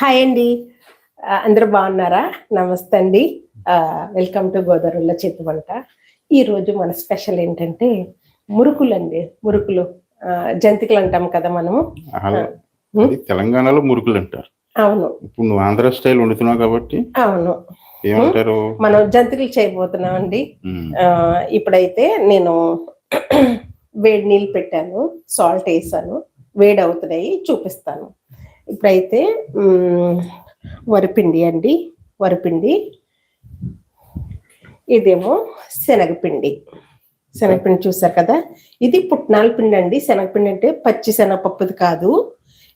Hi అండి. అందరూ బాగున్నారా? నమస్తే అండి వెల్కమ్ టు గోదావరిలో చేతి వంట. ఈ రోజు మన స్పెషల్ ఏంటంటే మురుకులు. అండి మురుకులు జంతికలు అంటాం కదా మనము. తెలంగాణలో మురుకులు అంటారు. అవును. ఇప్పుడు నువ్వు ఆంధ్ర స్టైల్ వండుతున్నావు కాబట్టి అవును. ఏమంటారు? మనం జంతికలు చేయబోతున్నాం అండి ఇప్పుడైతే నేను వేడి నీళ్ళు పెట్టాను. సాల్ట్ వేసాను. వేడి అవుతున్నాయి చూపిస్తాను. ఇప్పుడైతే వరిపిండి అండి. వరిపిండి. ఇదేమో శనగపిండి. శనగపిండి చూసారు కదా? ఇది పుట్నాల పిండి అండి. శనగపిండి అంటే పచ్చి శనగపప్పుది కాదు.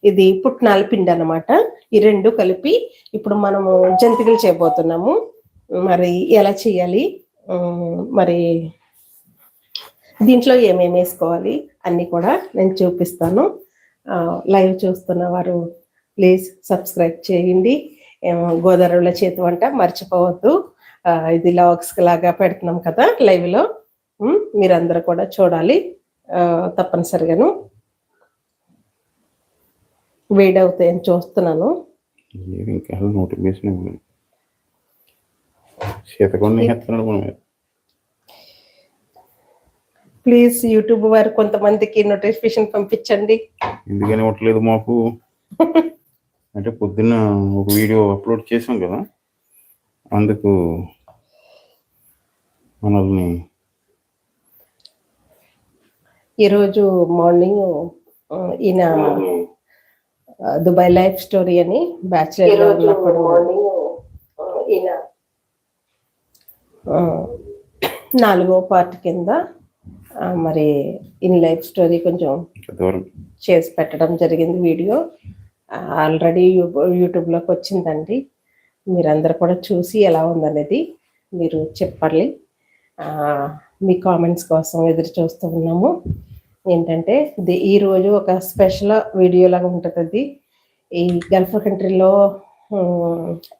ఇది పుట్నాల పిండి అన్నమాట. ఈ రెండు కలిపి ఇప్పుడు మనము జంతికలు చేయబోతున్నాము. మరి ఎలా చేయాలి? మరి దీంట్లో ఏమేమి వేసుకోవాలి? అన్నీ కూడా నేను చూపిస్తాను. లైవ్ చూస్తున్న వారు ప్లీజ్ సబ్స్క్రైబ్ చేయండి. గోదావరిలో చేతి వంట మర్చిపోవద్దు. ఇది లాగ్స్ లాగా పెడుతున్నాం కదా లైవ్లో. ఉమ్, మీరందరూ కూడా చూడాలి. తప్పనిసరిగాను. వేడి అవుతాయని చూస్తున్నాను. ప్లీజ్. యూట్యూబ్ వారు కొంతమందికి నోటిఫికేషన్ పంపించండి. ఎందుకని మాకు? అంటే పొద్దున్న ఒక వీడియో అప్లోడ్ చేసాం కదా అందుకు మనల్ని ఈరోజు మార్నింగ్ ఈయన దుబాయ్ లైఫ్ స్టోరీ అని బ్యాచులర్ ఉన్నప్పుడు ఈయన నాలుగో పార్ట్ కింద మరి ఇన్ లైఫ్ స్టోరీ కొంచెం చేసి పెట్టడం జరిగింది వీడియో. ఆల్రెడీ యూట్యూబ్లోకి వచ్చిందండి. మీరందరూ కూడా చూసి ఎలా ఉందనేది మీరు చెప్పాలి. మీ కామెంట్స్ కోసం ఎదురు చూస్తూ ఉన్నాము. ఏంటంటే ఇది ఈ రోజు ఒక స్పెషల్ వీడియో లాగా ఉంటుంది అది ఈ గల్ఫ్ కంట్రీలో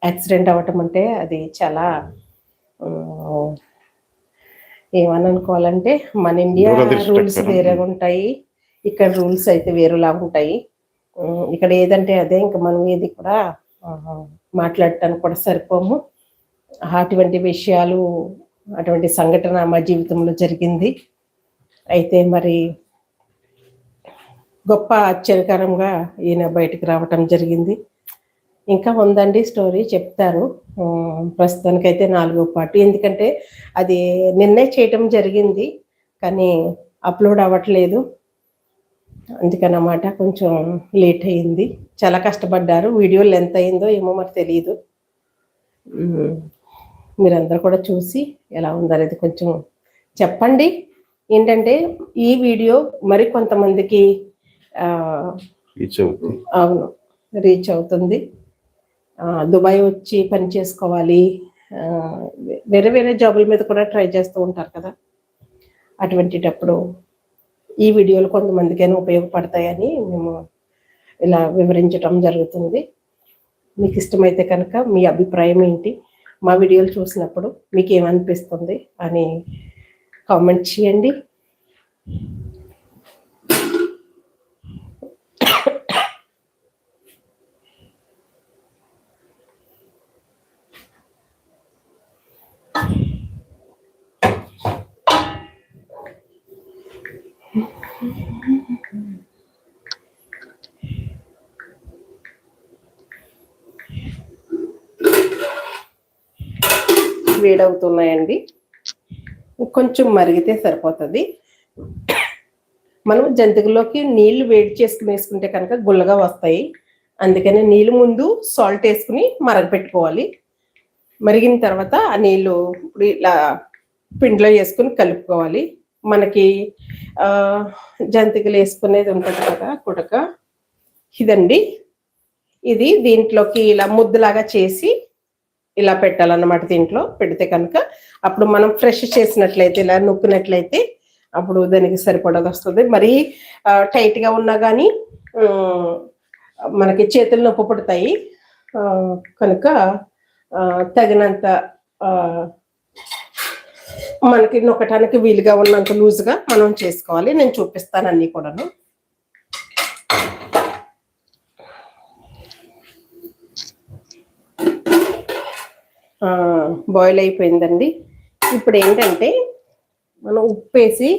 యాక్సిడెంట్ అవ్వటం అంటే అది చాలా ఏమని అనుకోవాలంటే మన ఇండియా. రూల్స్ వేరేగా ఉంటాయి. ఇక్కడ రూల్స్ అయితే వేరేలా ఉంటాయి. ఇక్కడ ఏదంటే అదే ఇంకా మనం ఏది కూడా మాట్లాడటానికి కూడా సరిపోము. అటువంటి విషయాలు అటువంటి సంఘటన మా జీవితంలో జరిగింది. అయితే మరి గొప్ప ఆశ్చర్యకరంగా ఈయన బయటకు రావటం జరిగింది. ఇంకా ఉందండి స్టోరీ చెప్తారు ప్రస్తుతానికైతే నాలుగో పార్ట్. ఎందుకంటే అది నిన్నే చేయటం జరిగింది కానీ అప్లోడ్ అవ్వట్లేదు. అందుకనమాట కొంచెం లేట్ అయింది. చాలా కష్టపడ్డారు. వీడియో లెంత్ అయిందో ఏమో మరి తెలియదు మీరందరూ కూడా చూసి ఎలా ఉందనేది కొంచెం చెప్పండి. ఏంటంటే ఈ వీడియో మరి కొంతమందికి అవును రీచ్ అవుతుంది. దుబాయ్ వచ్చి పని చేసుకోవాలి. వేరే వేరే జాబుల మీద కూడా ట్రై చేస్తూ ఉంటారు కదా. అటువంటిటప్పుడు ఈ వీడియోలు కొంతమందికైనా ఉపయోగపడతాయని మేము ఇలా వివరించటం జరుగుతుంది. మీకు ఇష్టమైతే కనుక మీ అభిప్రాయం ఏంటి? మా వీడియోలు చూసినప్పుడు మీకు ఏమనిపిస్తుంది అని కామెంట్ చేయండి. వేడవుతున్నాయండి. కొంచెం మరిగితే సరిపోతుంది. మనం జంతికలోకి నీళ్ళు వేడి చేసుకుని వేసుకుంటే కనుక గుల్లగా వస్తాయి. అందుకని నీళ్ళు ముందు సాల్ట్ వేసుకుని మరగపెట్టుకోవాలి. మరిగిన తర్వాత ఆ నీళ్ళు ఇప్పుడు ఇలా పిండిలో వేసుకుని కలుపుకోవాలి. మనకి జంతికలు వేసుకునేది ఉంటుంది కదా కుడక. ఇదండి. ఇది దీంట్లోకి ఇలా ముద్దలాగా చేసి ఇలా పెట్టాలన్నమాట దీంట్లో. పెడితే కనుక అప్పుడు మనం ఫ్రెష్ చేసినట్లయితే ఇలా నొక్కినట్లయితే అప్పుడు దానికి సరిపడదు వస్తుంది. మరీ టైట్గా ఉన్నా కానీ మనకి చేతులు నొప్పి పడతాయి. కనుక తగినంత మనకి నొక్కటానికి వీలుగా ఉన్నంత లూజ్గా మనం చేసుకోవాలి. నేను చూపిస్తాను అన్ని కూడాను. బాయిల్ అయిపోయిందండి. ఇప్పుడు ఏంటంటే మనం ఉప్పు వేసి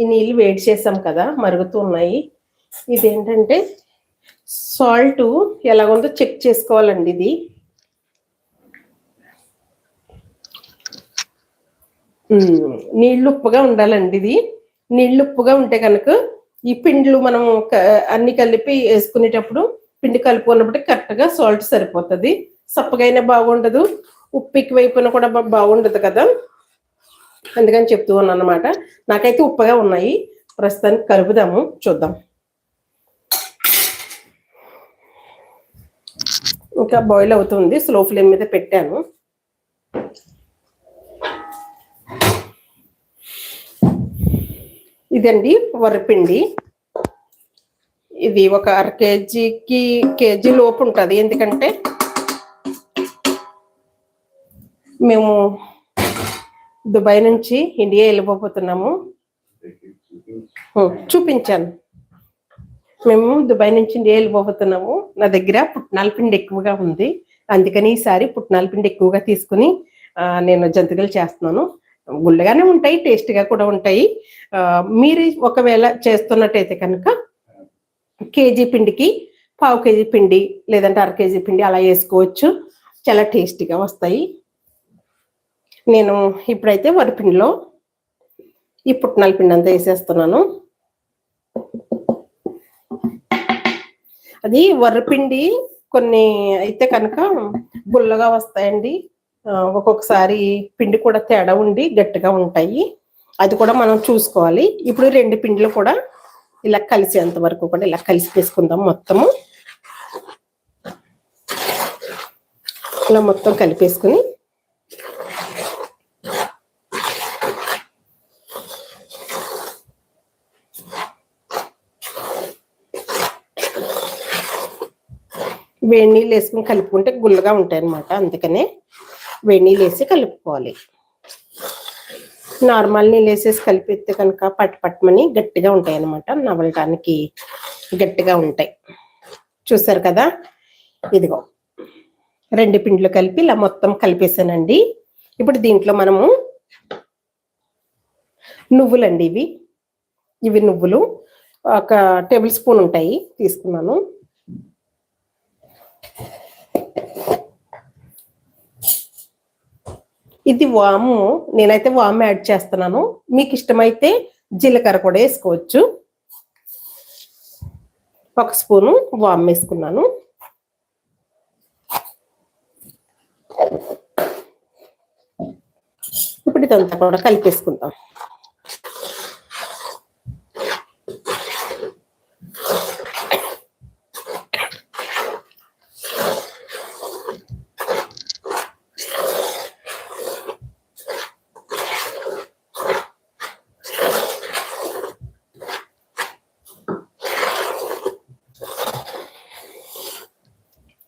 ఈ నీళ్ళు వేడి చేసాం కదా మరుగుతూ ఉన్నాయి. ఇదేంటంటే సాల్ట్ ఎలాగుందో చెక్ చేసుకోవాలండి ఇది. నీళ్ళు ఉప్పుగా ఉండాలండి ఇది. నీళ్ళు ఉప్పుగా ఉంటే కనుక ఈ పిండ్లు మనం అన్ని కలిపి వేసుకునేటప్పుడు పిండి కలుపుకున్నప్పుడు కరెక్ట్గా సాల్ట్ సరిపోతుంది. సప్పగైనా బాగుండదు. ఉప్పికి వైపున కూడా బాగుండదు కదా? అందుకని చెప్తూ ఉన్నాను అనమాట నాకైతే ఉప్పగా ఉన్నాయి. ప్రస్తుతానికి కలుపుదాము. చూద్దాం. ఇంకా బాయిల్ అవుతుంది. స్లో ఫ్లేమ్ మీద పెట్టాను. ఇదండి వరిపిండి. ఇది ఒక అర కేజీకి కేజీ లోపు ఉంటుంది. ఎందుకంటే మేము దుబాయ్ నుంచి ఇండియా వెళ్ళిపోతున్నాము చూపించాను. మేము దుబాయ్ నుంచి ఇండియా వెళ్ళిపోతున్నాము నా దగ్గర పుట్నాల పిండి ఎక్కువగా ఉంది. అందుకని ఈసారి పుట్నాల పిండి ఎక్కువగా తీసుకుని నేను జంతికలు చేస్తున్నాను. గుళ్ళగానే ఉంటాయి టేస్ట్గా కూడా ఉంటాయి. మీరు ఒకవేళ చేస్తున్నట్టయితే కనుక కేజీ పిండికి పావు కేజీ పిండి లేదంటే అర కేజీ పిండి అలా వేసుకోవచ్చు. చాలా టేస్టీగా వస్తాయి. నేను ఇప్పుడైతే వరిపిండిలో ఈ పుట్నాల పిండి అంతా వేసేస్తున్నాను. అది వరిపిండి కొన్ని అయితే కనుక గుల్లగా వస్తాయండి. ఒక్కొక్కసారి పిండి కూడా తేడా ఉండి గట్టిగా ఉంటాయి. అది కూడా మనం చూసుకోవాలి. ఇప్పుడు రెండు పిండిలు కూడా ఇలా కలిసేంత వరకు కూడా ఇలా కలిసి వేసుకుందాం మొత్తము. ఇలా మొత్తం కలిపేసుకుని వేడి నీళ్ళు వేసుకుని కలుపుకుంటే గుల్లగా ఉంటాయి అనమాట అందుకనే వేడి నీళ్ళు వేసి కలుపుకోవాలి. నార్మల్ నీళ్ళు వేసేసి కలిపితే కనుక పట్టు పట్టమని గట్టిగా ఉంటాయి అన్నమాట నవలటానికి గట్టిగా ఉంటాయి. చూసారు కదా? ఇదిగో రెండు పిండ్లు కలిపి ఇలా మొత్తం కలిపేసానండి. ఇప్పుడు దీంట్లో మనము నువ్వులండి ఇవి. ఇవి నువ్వులు ఒక టేబుల్ స్పూన్ ఉంటాయి తీసుకున్నాను. ఇది వాము. నేనైతే వాము యాడ్ చేస్తున్నాను. మీకు ఇష్టమైతే జీలకర్ర కూడా వేసుకోవచ్చు. ఒక స్పూను వామ్ వేసుకున్నాను. ఇప్పుడు ఇదంతా కూడా కలిపేసుకుందాం.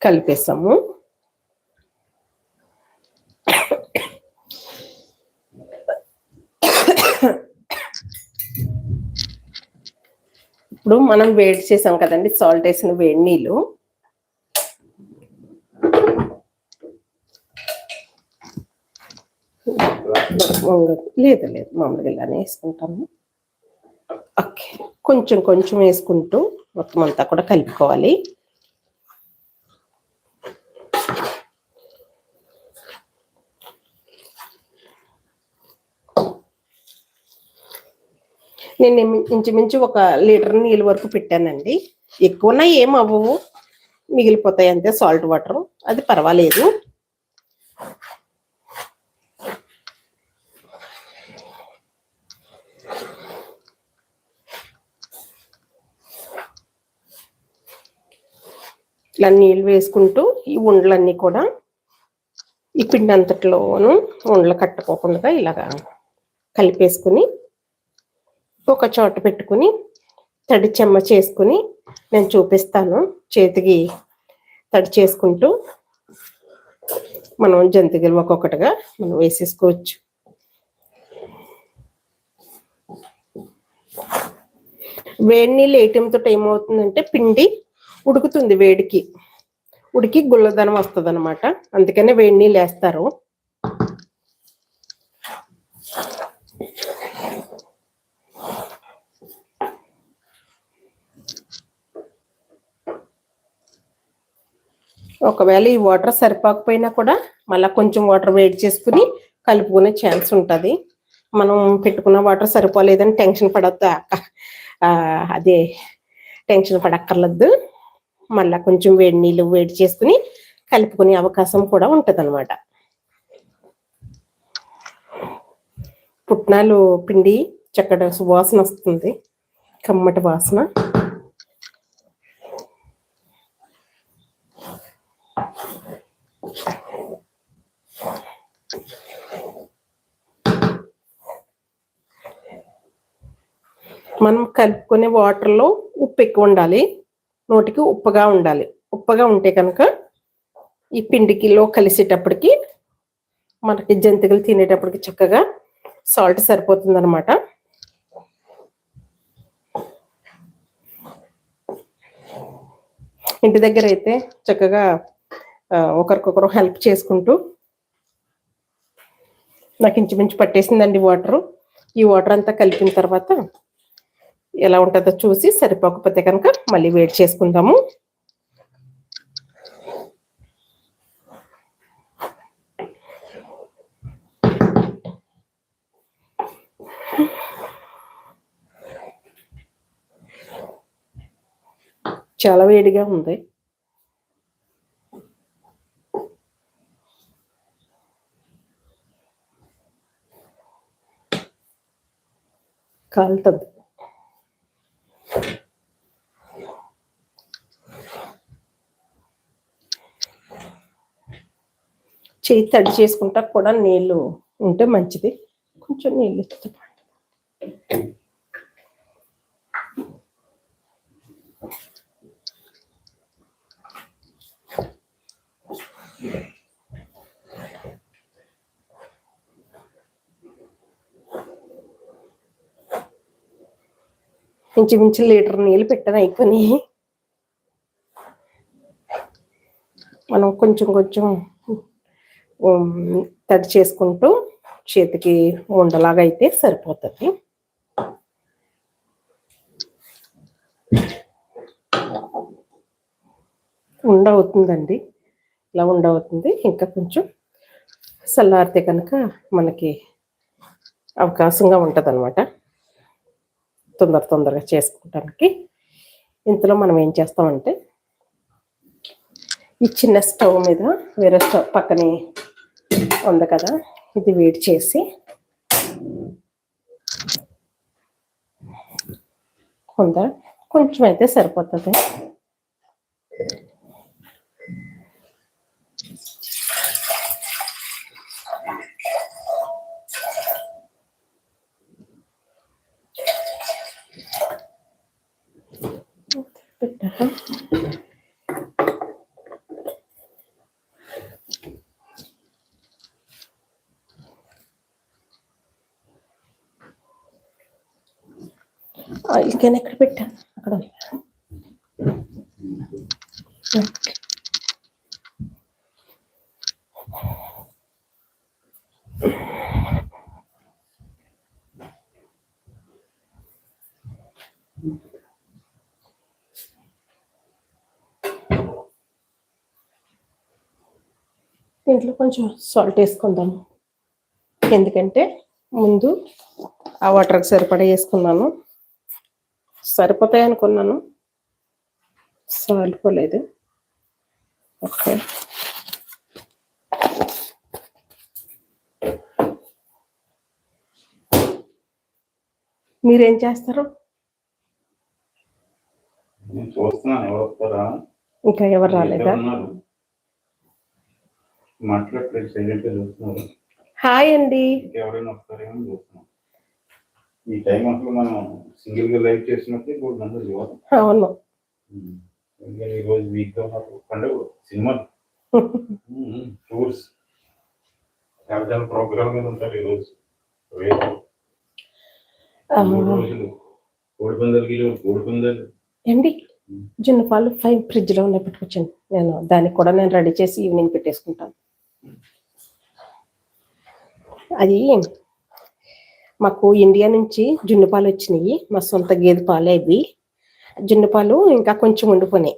కలిపేసాము ఇప్పుడు మనం వేడి చేసాం కదండి సాల్ట్ వేసిన వేడి నీళ్ళు. లేదు లేదు మామూలుగా ఇలానే వేసుకుంటాము. ఓకే కొంచెం కొంచెం వేసుకుంటూ మొత్తం అంతా కూడా కలుపుకోవాలి. నేను ఇంచుమించు ఒక లీటర్ నీళ్ళ వరకు పెట్టానండి. ఎక్కువనా ఏం అవ్వవు. మిగిలిపోతాయి అంతే సాల్ట్ వాటర్. అది పర్వాలేదు. ఇట్లా నీళ్ళు వేసుకుంటూ ఈ ఉండలన్నీ కూడా ఈ పిండి అంతట్లోనూ ఉండలు కట్టుకోకుండా ఇలాగా కలిపేసుకుని ఒక చోట పెట్టుకుని తడి చెమ్మ చేసుకుని నేను చూపిస్తాను. చేతికి తడి చేసుకుంటూ మనం జంతికలు ఒక్కొక్కటిగా మనం వేసేసుకోవచ్చు. వేడి నీళ్ళు వేయటంతో ఏమవుతుందంటే పిండి ఉడుకుతుంది వేడికి. ఉడికి గుల్లదనం వస్తుంది అనమాట అందుకనే వేడి నీళ్ళు వేస్తారు. ఒకవేళ ఈ వాటర్ సరిపోకపోయినా కూడా మళ్ళీ కొంచెం వాటర్ వేడి చేసుకుని కలుపుకునే ఛాన్స్ ఉంటుంది. మనం పెట్టుకున్న వాటర్ సరిపోలేదని టెన్షన్ పడద్దు అదే టెన్షన్ పడక్కర్లేదు మళ్ళీ కొంచెం వేడి నీళ్ళు వేడి చేసుకుని కలుపుకునే అవకాశం కూడా ఉంటుంది పుట్నాలు పిండి చక్కటి సువాసన వస్తుంది. కమ్మటి వాసన. మనం కలుపుకునే వాటర్లో ఉప్పు ఎక్కువ ఉండాలి. నోటికి ఉప్పగా ఉండాలి. ఉప్పగా ఉంటే కనుక ఈ పిండికిలో కలిసేటప్పటికి మనకి జంతికలు తినేటప్పటికి చక్కగా సాల్ట్ సరిపోతుంది అనమాట ఇంటి దగ్గర అయితే చక్కగా ఒకరికొకరు హెల్ప్ చేసుకుంటూ నాకు ఇంచుమించు పట్టేసిందండి వాటర్. ఈ వాటర్ అంతా కలిపిన తర్వాత ఎలా ఉంటుందో చూసి సరిపోకపోతే కనుక మళ్ళీ వేడి చేసుకుందాము. చాలా వేడిగా ఉంది. కాలుతుంది. చేయి తడి చేసుకుంటా కూడా నీళ్ళు ఉంటే మంచిది. కొంచెం నీళ్ళు ఇస్తే ఇంచుమించు లీటర్ నీళ్ళు పెట్టాను అయిపోయి మనం కొంచెం కొంచెం తడి చేసుకుంటూ చేతికి ఉండలాగా అయితే సరిపోతుంది. ఉండ అవుతుందండి ఇలా ఉండ అవుతుంది ఇంకా కొంచెం చల్లారితే కనుక మనకి అవకాశంగా ఉంటుంది అనమాట తొందర తొందరగా చేసుకోవడానికి ఇంతలో మనం ఏం చేస్తామంటే ఈ చిన్న స్టవ్ మీద వేరే స్టవ్ పక్కనే ఉంది కదా ఇది వేడి చేసి. కొంత కొంచెం అయితే సరిపోతుంది. ఆయిల్ ఎక్కడ పెట్టాను అక్కడ దీంట్లో కొంచెం సాల్ట్ వేసుకుందాము ఎందుకంటే ముందు ఆ వాటర్కి సరిపడా వేసుకున్నాను. సరిపోతాయి అనుకున్నాను. సరిపోలేదు. ఓకే. మీరేం చేస్తారు? ఇంకా ఎవరు రాలేదా? హాయ్ అండి. చూస్తున్నాం. ఈ టైం అసలు మనం సింగిల్గా లైవ్ చేసినప్పుడు మూడు మంది చూడాలి. అవును. ఎందుకంటే ఈ రోజు వీక్గా మాకు పండుగ సినిమాలు టూర్స్ చాలా ప్రోగ్రామ్ మీద ఉంటారు ఈ రోజు. రోజులు. కోడి పందాలు గిలు కోడి పందాలు ఏంటి జున్ను పాలు ఫైవ్ ఫ్రిడ్జ్లో ఉన్నాయి పెట్టుకొచ్చాను. నేను దానికి కూడా నేను రెడీ చేసి ఈవినింగ్ పెట్టేసుకుంటాను. అది మాకు ఇండియా నుంచి జున్ను పాలు వచ్చినాయి. మా సొంత గేదె పాలే ఇవి జున్ను పాలు ఇంకా కొంచెం ఉండిపోయినాయి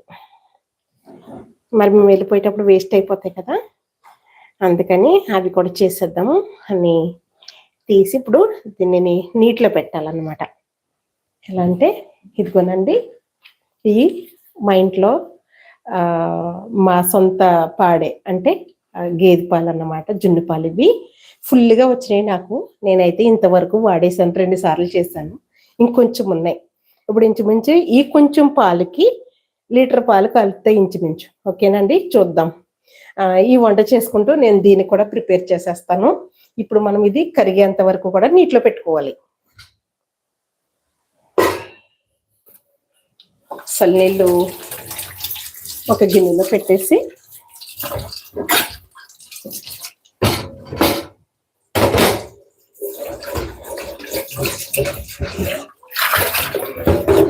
మరి మేము వెళ్ళిపోయేటప్పుడు వేస్ట్ అయిపోతాయి కదా. అందుకని అవి కూడా చేసేద్దాము అని తీసి ఇప్పుడు దీనిని నీటిలో పెట్టాలన్నమాట. ఎలా అంటే ఇదిగోనండి ఈ మా ఇంట్లో మా సొంత పాడే అంటే గేదె పాలు అన్నమాట జున్ను పాలు ఇవి. ఫుల్గా వచ్చినాయి నాకు. నేనైతే ఇంతవరకు వాడేసాను రెండు సార్లు చేశాను. ఇంకొంచెం ఉన్నాయి. ఇప్పుడు ఇంచుమించు ఈ కొంచెం పాలకి లీటర్ పాలు కలుపుతాయి ఇంచుమించు. ఓకేనండి? చూద్దాం. ఈ వంట చేసుకుంటూ నేను దీన్ని కూడా ప్రిపేర్ చేసేస్తాను. ఇప్పుడు మనం ఇది కరిగేంత వరకు కూడా నీటిలో పెట్టుకోవాలి. నీళ్ళు ఒక గిన్నెలో పెట్టేసి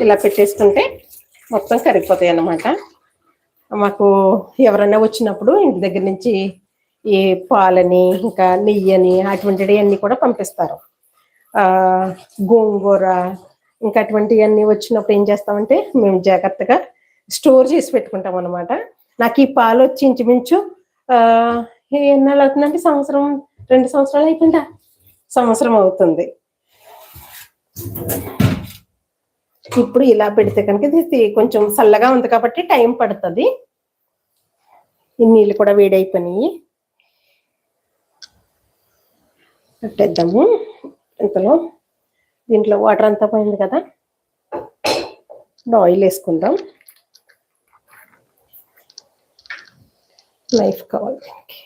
ఇలా పెట్టేసుకుంటే మొత్తం కరిగిపోతాయి అన్నమాట. మాకు ఎవరైనా వచ్చినప్పుడు ఇంటి దగ్గర నుంచి ఈ పాలని ఇంకా నెయ్యని అటువంటివి అన్నీ కూడా పంపిస్తారు. గోంగూర ఇంకా అటువంటివన్నీ వచ్చినప్పుడు ఏం చేస్తామంటే మేము జాగ్రత్తగా స్టోర్ చేసి పెట్టుకుంటాం అనమాట నాకు ఈ పాలు వచ్చి ఇంచుమించు ఎన్నాళ్ళు అవుతుందంటే సంవత్సరం రెండు సంవత్సరాలు అయిపోయిందా? సంవత్సరం అవుతుంది. ఇప్పుడు ఇలా పెడితే కనుక ఇది కొంచెం చల్లగా ఉంది కాబట్టి టైం పడుతుంది. ఈ నీళ్ళు కూడా వేడైపోయినాయి. పెట్టేద్దాము. ఇంతలో దీంట్లో వాటర్ అంతా పోయింది కదా. ఆయిల్ వేసుకుందాం. నైఫ్ కావాలి దీనికి.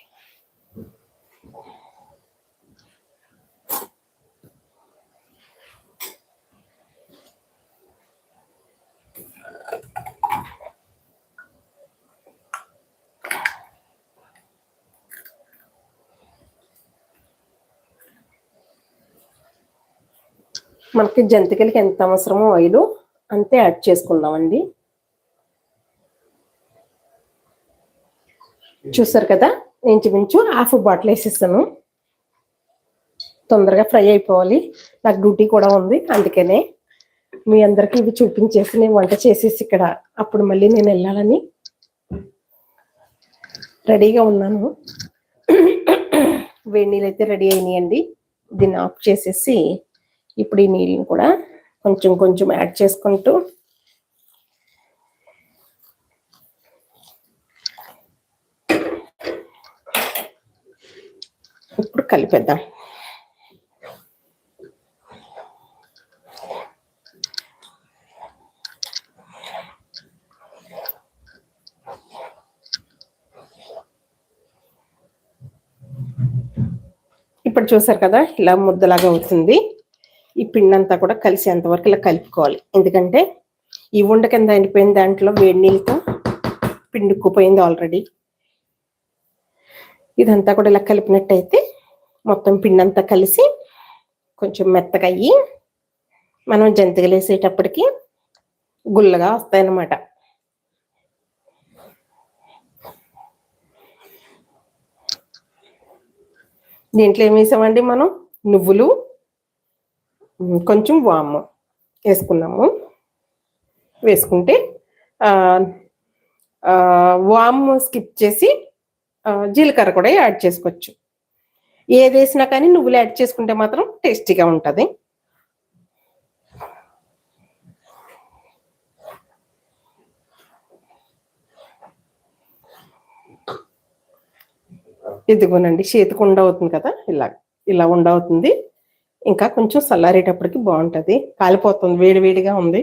మనకి జంతికలకి ఎంత అవసరమో ఆయిల్ అంతే యాడ్ చేసుకుందామండి. చూసారు కదా? ఇంచుమించు హాఫ్ బాటిల్ వేసేస్తాను తొందరగా ఫ్రై అయిపోవాలి. నాకు డ్యూటీ కూడా ఉంది అందుకనే మీ అందరికి ఇవి చూపించేసి నేను వంట చేసేసి ఇక్కడ అప్పుడు మళ్ళీ నేను వెళ్ళాలని రెడీగా ఉన్నాను. వేడి నీళ్ళు అయితే రెడీ అయినాయండి. దీన్ని ఆఫ్ చేసేసి ఇప్పుడు ఈ నీళ్ళని కూడా కొంచెం కొంచెం యాడ్ చేసుకుంటూ ఇప్పుడు కలిపేద్దాం. ఇప్పుడు చూసారు కదా ఇలా ముద్దలాగా అవుతుంది. పిండి అంతా కూడా కలిసేంత వరకు ఇలా కలుపుకోవాలి. ఎందుకంటే ఈ ఉండ కింద అయిపోయిన దాంట్లో వేడి నీళ్ళతో పిండుక్కుపోయింది ఆల్రెడీ ఇదంతా కూడా ఇలా కలిపినట్టయితే మొత్తం పిండి అంతా కలిసి కొంచెం మెత్తగా అయ్యి మనం జంతికలు వేసేటప్పటికి గుల్లగా వస్తాయన్నమాట. దీంట్లో ఏం వేసామండి మనం? నువ్వులు కొంచెం వాము వేసుకున్నాము. వేసుకుంటే వామ్ స్కిప్ చేసి జీలకర్ర కూడా యాడ్ చేసుకోవచ్చు. ఏది వేసినా కానీ నువ్వులు యాడ్ చేసుకుంటే మాత్రం టేస్టీగా ఉంటుంది. ఇదిగోనండి చేతికి ఉండ అవుతుంది కదా ఇలా ఇలా ఉండ అవుతుంది. ఇంకా కొంచెం చల్లారేటప్పటికి బాగుంటది. కాలిపోతుంది వేడి వేడిగా ఉంది.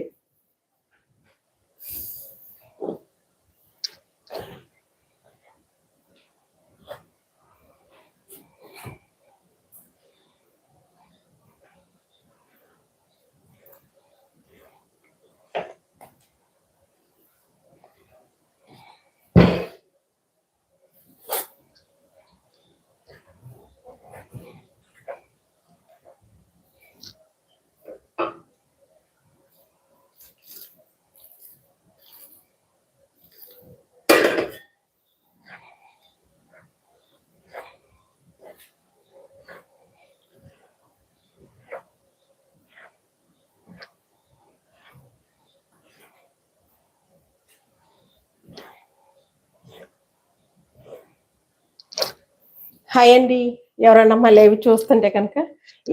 హాయ్ అండి. ఎవరన్నా మా లైవ్ చూస్తుంటే కనుక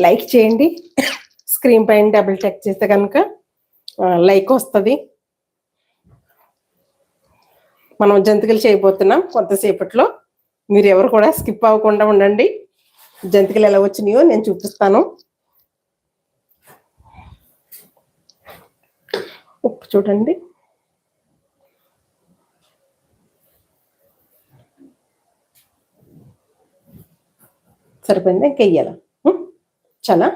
లైక్ చేయండి. స్క్రీన్ పైన డబుల్ టెక్ చేస్తే కనుక లైక్ వస్తుంది. మనం జంతికలు చేయబోతున్నాం కొంతసేపట్లో. మీరు ఎవరు కూడా స్కిప్ అవ్వకుండా ఉండండి. జంతికలు ఎలా వచ్చినాయో నేను చూపిస్తాను. ఉప్పు చూడండి. సరిపోయింది ఇంకా వెయ్యాల చాలా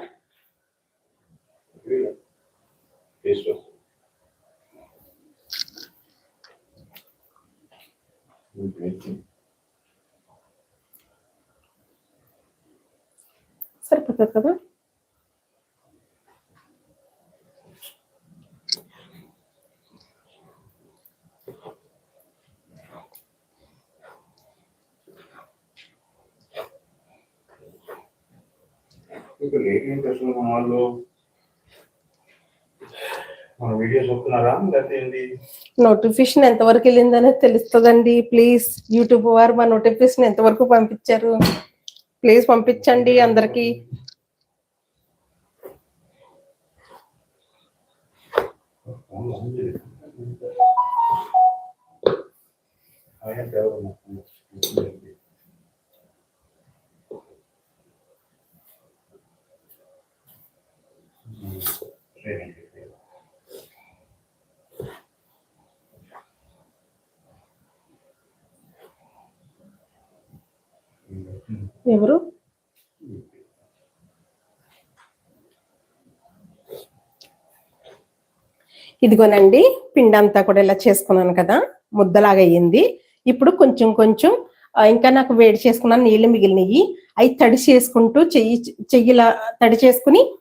టేస్ట్ వస్తుంది సరిపోతుంది కదా ఇంకా లేట్ ఏంటి అసలు మన వాళ్ళు మన వీడియోస్ వస్తున్నారా లేకపోతే నోటిఫికేషన్ ఎంతవరకు వెళ్ళిందనేది తెలుస్తుందండి. ప్లీజ్ యూట్యూబ్ వారు మా నోటిఫికేషన్ ఎంతవరకు పంపించారు? ప్లీజ్ పంపించండి అందరికి. ఎవరు? మొత్తం సరే ఇదిగోనండి పిండి అంతా కూడా ఇలా చేసుకున్నాను కదా ముద్దలాగా అయ్యింది. ఇప్పుడు కొంచెం కొంచెం ఇంకా నాకు వేడి చేసుకున్నాను నీళ్ళు మిగిలినవి అవి తడి చేసుకుంటూ చెయ్యి చెయ్యిలా తడి చేసుకుని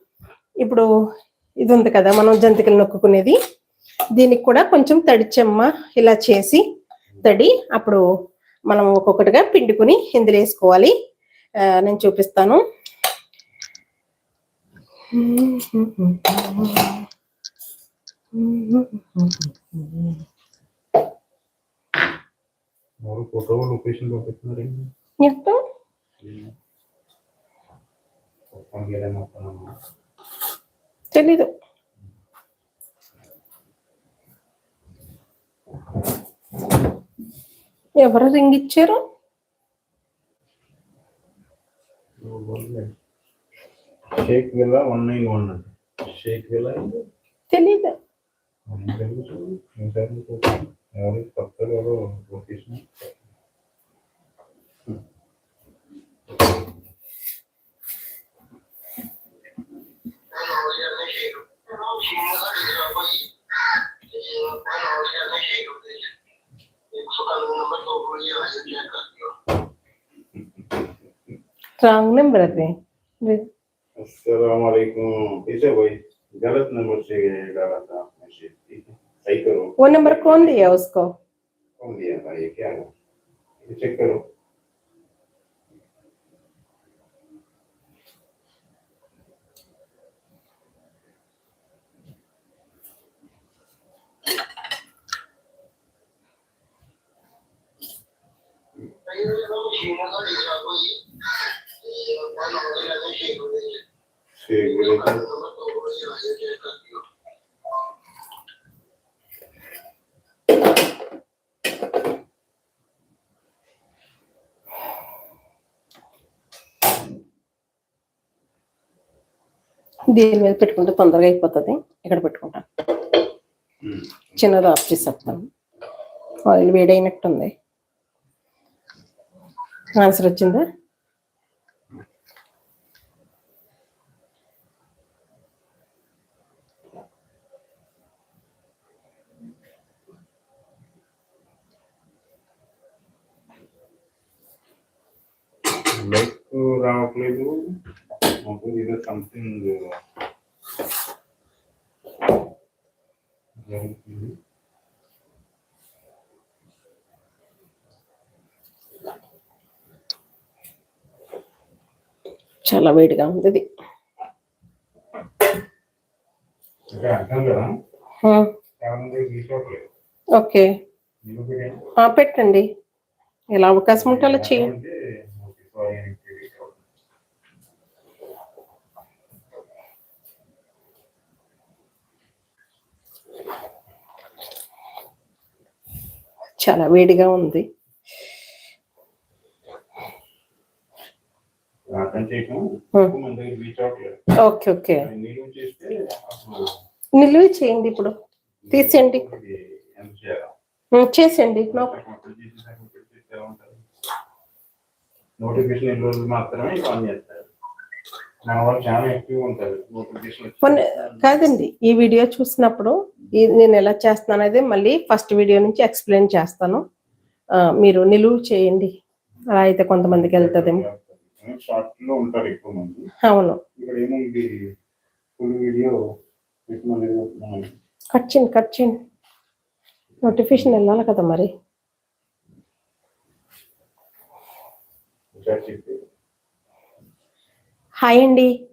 ఇప్పుడు ఇది ఉంది కదా మనం జంతికలు నొక్కుకునేది. దీనికి కూడా కొంచెం తడి చెమ్మ ఇలా చేసి తడి అప్పుడు మనం ఒక్కొక్కటిగా పిండుకుని ఇందులో వేసుకోవాలి. నేను చూపిస్తాను. ఎవరు ఫోటో లొకేషన్ పంపిస్తున్నారు ఎంత తెలీదు. ఎవరు రింగ్ ఇచ్చారు? Shaik Vila one nine one అండి షేక్ విలా తెలీదు. ఎవరు కొత్తగా లొకేషన్ रॉन्ग नंबर पे अस्सलाम वालेकुम इसे वही गलत नंबर से डाला था आपने सही करो। वो नंबर कौन दिया उसको? कौन दिया भाई क्या है चेक करो। దీని మీద పెట్టుకుంటే తొందరగా అయిపోతుంది. ఇక్కడ పెట్టుకుంటాను చిన్నది ఆఫ్ చేసేస్తాను ఆయిల్ వేడైనట్టుంది. ఆన్సర్ వచ్చిందా? లైక్ రావట్లేదు. సంథింగ్ చాలా వేడిగా ఉంది ఇది ఓకే పెట్టండి. ఎలా అవకాశం ఉంటే అలా చాలా వేడిగా ఉంది. అటెండ్ చేయటం Hmm. ఎక్కువ మంది దగ్గర రీచ్ అవ్వట్లేదు. ఓకే ఓకే చేస్తే నిలువ చేయండి ఇప్పుడు. తీసేయండి. ఉమ్, చేసేయండి. నోటిఫికేషన్ ఎన్ని రోజులు మాత్రమే ఆన్ చేస్తారు. కాదండి ఈ వీడియో చూసినప్పుడు నేను ఎలా చేస్తున్నాను అనేది మళ్ళీ ఫస్ట్ వీడియో నుంచి ఎక్స్ప్లెయిన్ చేస్తాను. మీరు నిలువు చేయండి. అలా అయితే కొంతమందికి వెళ్తుందేమో. షార్ట్లో ఉంటారు ఎక్కువ మంది. అవును. ఇక్కడ ఏముంది? ఫుల్ వీడియో కట్ చేయండి కట్ చేయండి. నోటిఫికేషన్ వెళ్ళాలి కదా మరి. హాయ్ అండి.